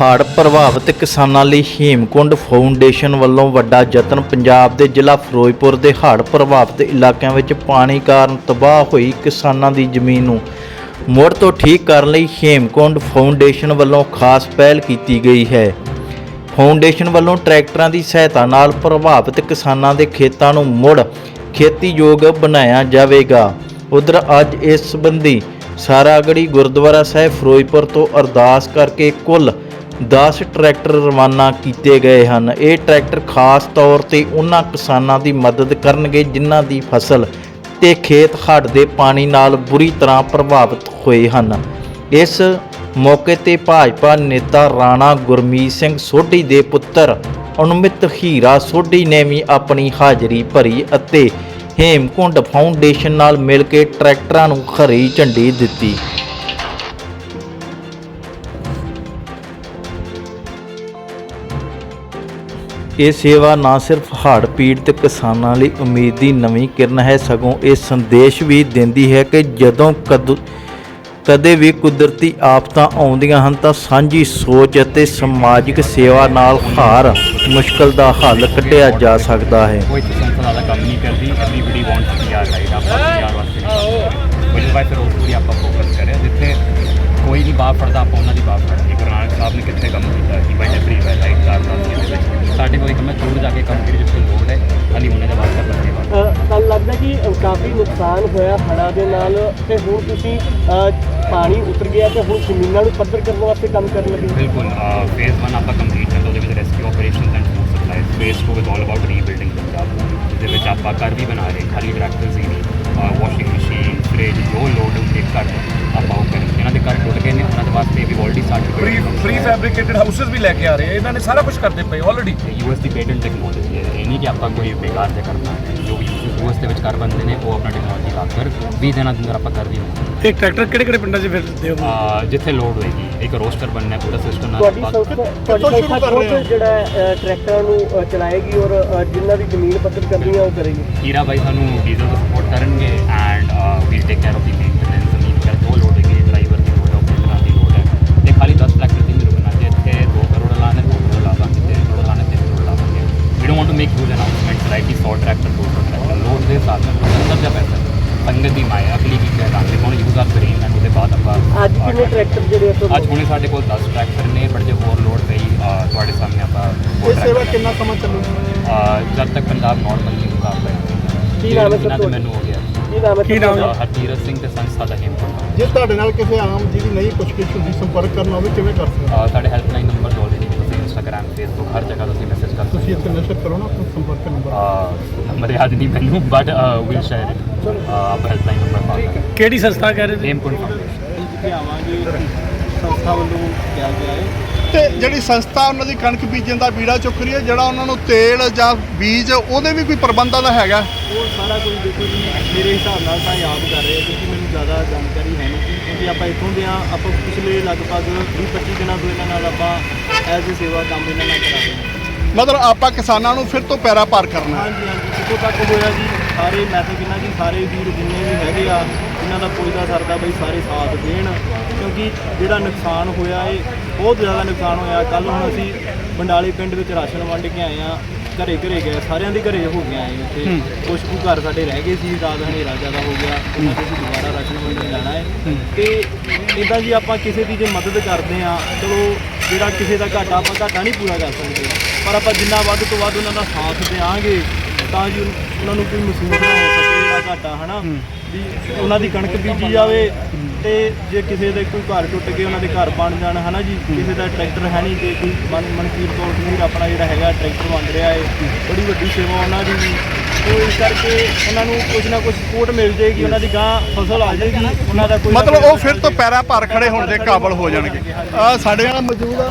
ਹੜ੍ਹ ਪ੍ਰਭਾਵਿਤ ਕਿਸਾਨਾਂ ਲਈ ਹੇਮਕੁੰਡ ਫਾਊਂਡੇਸ਼ਨ ਵੱਲੋਂ ਵੱਡਾ ਯਤਨ ਪੰਜਾਬ ਦੇ ਜ਼ਿਲ੍ਹਾ ਫਿਰੋਜ਼ਪੁਰ ਦੇ ਹੜ੍ਹ ਪ੍ਰਭਾਵਿਤ ਇਲਾਕਿਆਂ ਵਿੱਚ ਪਾਣੀ ਕਾਰਨ ਤਬਾਹ ਹੋਈ ਕਿਸਾਨਾਂ ਦੀ ਜ਼ਮੀਨ ਨੂੰ ਮੁੜ ਤੋਂ ਠੀਕ ਕਰਨ ਲਈ ਹੇਮਕੁੰਡ ਫਾਊਂਡੇਸ਼ਨ ਵੱਲੋਂ ਖਾਸ ਪਹਿਲ ਕੀਤੀ ਗਈ ਹੈ। ਫਾਊਂਡੇਸ਼ਨ ਵੱਲੋਂ ਟਰੈਕਟਰਾਂ ਦੀ ਸਹਾਇਤਾ ਨਾਲ ਪ੍ਰਭਾਵਿਤ ਕਿਸਾਨਾਂ ਦੇ ਖੇਤਾਂ ਨੂੰ ਮੁੜ ਖੇਤੀਯੋਗ ਬਣਾਇਆ ਜਾਵੇਗਾ। ਉਧਰ ਅੱਜ ਇਸ ਸੰਬੰਧੀ ਸਾਰਾਗੜੀ ਗੁਰਦੁਆਰਾ ਸਾਹਿਬ ਫਿਰੋਜ਼ਪੁਰ ਤੋਂ ਅਰਦਾਸ ਕਰਕੇ ਕੁੱਲ 10 ਟਰੈਕਟਰ ਰਵਾਨਾ ਕੀਤੇ ਗਏ ਹਨ। ਇਹ ਟਰੈਕਟਰ ਖਾਸ ਤੌਰ ਤੇ ਉਹਨਾਂ ਕਿਸਾਨਾਂ ਦੀ ਮਦਦ ਕਰਨਗੇ ਜਿਨ੍ਹਾਂ ਦੀ ਫਸਲ ਤੇ ਖੇਤ ਹੜ੍ਹ ਦੇ ਪਾਣੀ ਨਾਲ ਬੁਰੀ ਤਰ੍ਹਾਂ ਪ੍ਰਭਾਵਿਤ ਹੋਏ ਹਨ। ਇਸ ਮੌਕੇ ਤੇ ਭਾਜਪਾ ਨੇਤਾ ਰਾਣਾ ਗੁਰਮੀਤ ਸਿੰਘ ਸੋਢੀ ਦੇ ਪੁੱਤਰ ਅਨੁਮਿਤ ਹੀਰਾ ਸੋਢੀ ਨੇ ਵੀ ਆਪਣੀ ਹਾਜ਼ਰੀ ਭਰੀ ਅਤੇ ਹੇਮਕੁੰਡ ਫਾਊਂਡੇਸ਼ਨ ਨਾਲ ਮਿਲ ਕੇ ਟਰੈਕਟਰਾਂ ਨੂੰ ਖਰੀ ਝੰਡੀ ਦਿੱਤੀ। ਇਹ ਸੇਵਾ ਨਾ ਸਿਰਫ ਹੜ੍ਹ ਪੀੜਤ ਕਿਸਾਨਾਂ ਲਈ ਉਮੀਦ ਦੀ ਨਵੀਂ ਕਿਰਨ ਹੈ ਸਗੋਂ ਇਹ ਸੰਦੇਸ਼ ਵੀ ਦਿੰਦੀ ਹੈ ਕਿ ਜਦੋਂ ਕਦ ਕਦੇ ਵੀ ਕੁਦਰਤੀ ਆਫਤਾਂ ਆਉਂਦੀਆਂ ਹਨ ਤਾਂ ਸਾਂਝੀ ਸੋਚ ਅਤੇ ਸਮਾਜਿਕ ਸੇਵਾ ਨਾਲ ਹਾਰ ਮੁਸ਼ਕਲ ਦਾ ਹੱਲ ਕੱਢਿਆ ਜਾ ਸਕਦਾ ਹੈ। ਕੋਈ ਸੰਸਥਾ ਵਾਲਾ ਕੰਮ ਨਹੀਂ ਕਰਦੀ ਐਵਰੀਬਡੀ ਵਾਂਟਸ ਪੀਆਰ ਰਾਈਟ ਆਪਾਂ ਪੀਆਰ ਵਾਸਤੇ। ਨਹੀਂ which is why ਫਿਰ ਉਸ ਪੂਰੀ ਆਪਾਂ ਫੋਕਸ ਕਰਿਆ ਜਿੱਥੇ ਕੋਈ ਨਹੀਂ ਬਾਪ ਫੜਦਾ ਆਪਾਂ ਉਹਨਾਂ ਦੀ ਬਾਪ ਫੜਦੇ ਗੁਰੂ ਨਾਨਕ ਸਾਹਿਬ ਨੇ ਕਿੱਥੇ ਕੰਮ ਕੀਤਾ ਕਿ ਬਾਈ ਐਵਰੀ ਵੇ ਰਾਈਟ ਚਾਰ ਸਾਲ ਦੇ ਵਿੱਚ ਸਾਡੇ ਕੋਲ ਇੱਕ ਮੈਂ ਦੂਰ ਜਾ ਕੇ ਕੰਮ ਕਰੀ ਜਿੱਥੇ ਲੋੜ ਹੈ। ਅਲੀ ਮੁੰਨੇ ਦਾ ਵਾਸਤਾ ਕਰਦੇ ਤੁਹਾਨੂੰ ਲੱਗਦਾ ਕਿ ਕਾਫੀ ਨੁਕਸਾਨ ਹੋਇਆ ਹੜ੍ਹਾਂ ਦੇ ਨਾਲ ਤੇ ਹੁਣ ਤੁਸੀਂ ਪਾਣੀ ਉਤਰ ਗਿਆ ਤੇ ਹੁਣ ਜ਼ਮੀਨਾਂ ਨੂੰ ਪੱਧਰ ਕਰਨ ਵਾਸਤੇ ਕੰਮ ਕਰਨ ਲੱਗੇ ਬਿਲਕੁਲ ਫੇਜ਼ 1 ਆਪਾਂ ਕੰਪਲੀਟ ਕਰ ਉਹਦੇ ਵਿੱਚ rescue operations and food supply phase 2 is all about rebuilding Punjab ਜਿਹਦੇ ਵਿੱਚ ਆਪਾਂ ਘਰ ਵੀ ਬਣਾ ਰਹੇ ਖਾਲੀ ਟਰੈਕਟਰਸ ਹੀ ਨਹੀਂ ਵਾਸ਼ਿੰਗ ਮਸ਼ੀਨ ਫ੍ਰਿਜ ਜੋ ਲੋਡ ਹੁੰਦੇ ਘਰ ਵਾਸਤੇ ਵੀ already start free free fabricated houses ਵੀ ਲੈ ਕੇ ਆ ਰਹੇ ਆ। ਇਹਨਾਂ ਨੇ ਸਾਰਾ ਕੁਝ ਕਰਦੇ ਪਏ ਆਲਰੇਡੀ ਯੂਐਸ ਦੀ ਪੇਟੈਂਟ ਟੈਕਨੋਲੋਜੀ ਹੈ ਇਹ ਨਹੀਂ ਕਿ ਆਪਾਂ ਕੋਈ ਬੇਕਾਰ ਜਿਹਾ ਕਰਨਾ ਹੈ। ਜੋ ਵੀ ਯੂਐਸ ਦੇ ਵਿੱਚ ਘਰ ਬਣਦੇ ਨੇ ਉਹ ਆਪਣਾ ਟੈਕਨੋਲੋਜੀ ਲਾ ਕਰ 20 ਦਿਨਾਂ ਦੇ ਅੰਦਰ ਆਪਾਂ ਕਰ ਲਵਾਂਗੇ ਇਹ ਟਰੈਕਟਰ ਕਿਹੜੇ ਕਿਹੜੇ ਪਿੰਡਾਂ 'ਚ ਫਿਰਦੇ ਅਹ ਜਿੱਥੇ ਲੋਡ ਹੋਏਗੀ। ਇੱਕ ਰੋਸਟਰ ਬਣਨਾ ਹੈ ਪੂਰਾ ਸਿਸਟਮ ਨਾਲ ਤੁਹਾਡੀ ਆਪਾਂ- ਸੰਸਥਾ ਤੁਹਾਡੀ ਸੰਸਥਾ ਖੁਦ ਜਿਹੜਾ ਹੈ, ਅ, ਟਰੈਕਟਰਾਂ ਨੂੰ ਅ, ਚਲਾਏਗੀ ਔਰ ਅ, ਜਿਨ੍ਹਾਂ ਦੀ ਜ਼ਮੀਨ ਪੱਧਰ ਕਰਨੀ ਹੈ ਉਹ ਕਰੇਗੀ। ਹੀਰਾ ਬਾਈ ਸਾਨੂੰ ਡੀਜ਼ਲ ਦਾ ਸਪੋਰਟ ਕਰਨਗੇ ਐਂਡ ਅੱਜ ਕਿੰਨੇ ਟਰੈਕਟਰ ਜਿਹੜੇ ਆ ਅੱਜ ਹੁਣੇ ਸਾਡੇ ਕੋਲ 10 ਟਰੈਕਟਰ ਨੇ ਬਟ ਜੇ ਹੋਰ ਲੋਡ ਪਈ ਤੁਹਾਡੇ ਸਾਹਮਣੇ ਆਪਾਂ ਇਹ ਸੇਵਾ ਕਿੰਨਾ ਸਮਾਂ ਚੱਲੂਗੀ ਜਦ ਤੱਕ ਪੰਜਾਬ ਨਾਰਮਲ ਨਹੀਂ ਹੋਗਾ ਆਪਾਂ ਕੀ ਨਾਮ ਹੈ ਸਰ? ਮੈਨੂੰ ਹੋ ਗਿਆ। ਕੀ ਨਾਮ ਹੈ ਕੀ ਨਾਮ ਹੈ? ਹਰਜੀਤ ਸਿੰਘ ਤੇ ਸੰਸਥਾ ਦਾ ਹੇਮਕੁੰਟ ਜੇ ਤੁਹਾਡੇ ਨਾਲ ਕਿਸੇ ਆਮ ਜਿਹਦੀ ਨਹੀਂ ਪੁੱਛਗਿੱਛ ਹੁੰਦੀ ਸੰਪਰਕ ਕਰਨਾ ਹੋਵੇ ਕਿਵੇਂ ਕਰ ਸਕਦੇ ਸਾਡੇ ਹੈਲਪਲਾਈਨ ਨੰਬਰ ਆਲਰੇਡੀ ਤੁਸੀਂ ਇੰਸਟਾਗ੍ਰam ਫੇਸਬੁੱਕ ਹਰ ਜਗ੍ਹਾ ਤੁਸੀਂ ਮੈਸੇਜ ਕਰ ਤੁਸੀਂ ਸਕਦੇ ਇੱਥੇ ਨਸ਼ਰ ਕਰੋ ਨਾ ਆਪਣਾ ਸੰਪਰਕ ਨੰਬਰ ਹੋ ਨੰਬਰ ਯਾਦ ਨਹੀਂ ਮੈਨੂੰ ਬਟ ਵਿਲ ਸ਼ੇਅਰ ਇਟ ਆਪਾਂ ਹੈਲਪਲਾਈਨ ਨੰਬਰ ਪਾ ਕਿਹੜੀ ਸੰਸਥਾ ਕਹਿ ਰਹੇ ਹੇਮਕੁੰਟ ਫਾਊਂਡੇਸ਼ਨ ਆਵਾਂਗੇ ਸੰਸਥਾ ਵੱਲੋਂ ਕਿਹਾ ਗਿਆ ਹੈ। ਤੇ ਜਿਹੜੀ ਸੰਸਥਾ ਉਹਨਾਂ ਦੀ ਕਣਕ ਬੀਜਣ ਦਾ ਬੀੜਾ ਚੁੱਕ ਰਹੀ ਹੈ ਜਿਹੜਾ ਉਹਨਾਂ ਨੂੰ ਤੇਲ ਜਾਂ ਬੀਜ ਉਹਦੇ ਵੀ ਕੋਈ ਪ੍ਰਬੰਧਾਂ ਦਾ ਹੈਗਾ? ਉਹ ਸਾਰਾ ਕੁਝ ਦੇਖੋ ਜੀ ਮੇਰੇ ਹਿਸਾਬ ਨਾਲ ਤਾਂ ਯਾਦ ਕਰ ਰਹੇ ਕਿਉਂਕਿ ਮੈਨੂੰ ਜ਼ਿਆਦਾ ਜਾਣਕਾਰੀ ਹੈ ਨਹੀਂ। ਕਿਉਂਕਿ ਆਪਾਂ ਇੱਥੋਂ ਦੇ ਆ ਆਪਾਂ ਪਿਛਲੇ ਲਗਭਗ 20 25 ਦਿਨਾਂ ਤੋਂ ਇਹਨਾਂ ਨਾਲ ਆਪਾਂ ਐਜ਼ ਅ ਸੇਵਾ ਕੰਮ ਇਹਨਾਂ ਨਾਲ ਕਰਾ ਰਹੇ ਹਾਂ। ਮਤਲਬ ਆਪਾਂ ਕਿਸਾਨਾਂ ਨੂੰ ਫਿਰ ਤੋਂ ਪੈਰਾ ਪਾਰ ਕਰਨਾ। ਹਾਂਜੀ ਹਾਂਜੀ ਜਿੱਥੋਂ ਤੱਕ ਹੋਇਆ ਜੀ ਸਾਰੇ ਮੈਂ ਤਾਂ ਕਹਿੰਦਾ ਜੀ ਸਾਰੇ ਵੀਰ ਜਿੰਨੇ ਵੀ ਹੈਗੇ ਆ ਇਹਨਾਂ ਦਾ ਪੁੱਛਦਾ ਸਰਦਾ ਬਈ ਸਾਰੇ ਸਾਥ ਦੇਣ ਕਿਉਂਕਿ ਜਿਹੜਾ ਨੁਕਸਾਨ ਹੋਇਆ ਏ ਬਹੁਤ ਜ਼ਿਆਦਾ ਨੁਕਸਾਨ ਹੋਇਆ। ਕੱਲ ਹੁਣ ਅਸੀਂ ਬੰਡਾਲੀ ਪਿੰਡ ਵਿੱਚ ਰਾਸ਼ਨ ਵੰਡ ਕੇ ਆਏ ਆ ਘਰੇ ਘਰੇ ਗਏ ਸਾਰਿਆਂ ਦੇ ਘਰੇ ਹੋ ਗਿਆ ਏ ਉੱਥੇ। ਕੁਝ ਕੁ ਘਰ ਸਾਡੇ ਰਹਿ ਗਏ ਸੀ ਰਾਤ ਹਨੇਰਾ ਜ਼ਿਆਦਾ ਹੋ ਗਿਆ। ਉਹਨਾਂ ਦੇ ਅਸੀਂ ਦੁਬਾਰਾ ਰਾਸ਼ਨ ਵੰਡਣ ਜਾਣਾ ਹੈ। ਤੇ ਇਦਾਂ ਜੀ ਆਪਾਂ ਕਿਸੇ ਦੀ ਜੇ ਮਦਦ ਕਰਦੇ ਆ ਚਲੋ ਜਿਹੜਾ ਕਿਸੇ ਦਾ ਘਾਟਾ ਆਪਾਂ ਘਾਟਾ ਨਹੀਂ ਪੂਰਾ ਕਰ ਸਕਦੇ। ਪਰ ਆਪਾਂ ਜਿੰਨਾ ਵੱਧ ਤੋਂ ਵੱਧ ਉਹਨਾਂ ਦਾ ਸਾਥ ਦੇਵਾਂਗੇ ਤਾਂ ਜੀ ਉਹਨਾਂ ਨੂੰ ਕੋਈ ਮਹਿਸੂਸ ਨਾ ਹੋ ਸਕੇ। ਜਿਹੜਾ ਘਾਟਾ ਹਨਾ? ਵੀ ਉਹਨਾਂ ਦੀ ਕਣਕ ਬੀਜੀ ਜਾਵੇ ਤੇ ਜੇ ਕਿਸੇ ਦੇ ਕੋਈ ਘਰ ਟੁੱਟ ਗਏ ਉਹਨਾਂ ਦੇ ਘਰ ਬਣ ਜਾਣ ਹਨਾ ਜੀ? ਕਿਸੇ ਦਾ ਟਰੈਕਟਰ ਹੈ ਨਹੀਂ ਤੇ ਕੋਈ ਮਨ ਮਨਕੀਰ ਕੌਰ ਵੀਰ ਆਪਣਾ ਜਿਹੜਾ ਹੈਗਾ ਟਰੈਕਟਰ ਵੰਡ ਰਿਹਾ ਏ। ਬੜੀ ਵੱਡੀ ਸੇਵਾ ਉਹਨਾਂ ਦੀ ਵੀ। ਤੇ ਇਸ ਕਰਕੇ ਉਹਨਾਂ ਨੂੰ ਕੁਝ ਨਾ ਕੁਝ ਸਪੋਰਟ ਮਿਲ ਜਾਏਗੀ ਉਹਨਾਂ ਦੀ ਗਾਂ ਫਸਲ ਆ ਜਾਏਗੀ ਉਹਨਾਂ ਦਾ ਕੋਈ ਨਾ ਮਤਲਬ ਕੋਈ ਉਹ ਫਿਰ ਤੋਂ ਪੈਰਾ ਭਾਰ ਖੜੇ ਹੋਣ ਦੇ ਕਾਬਲ ਹੋ ਜਾਣਗੇ। ਆ ਸਾਡੇ ਨਾਲ ਮੌਜੂਦ ਆ।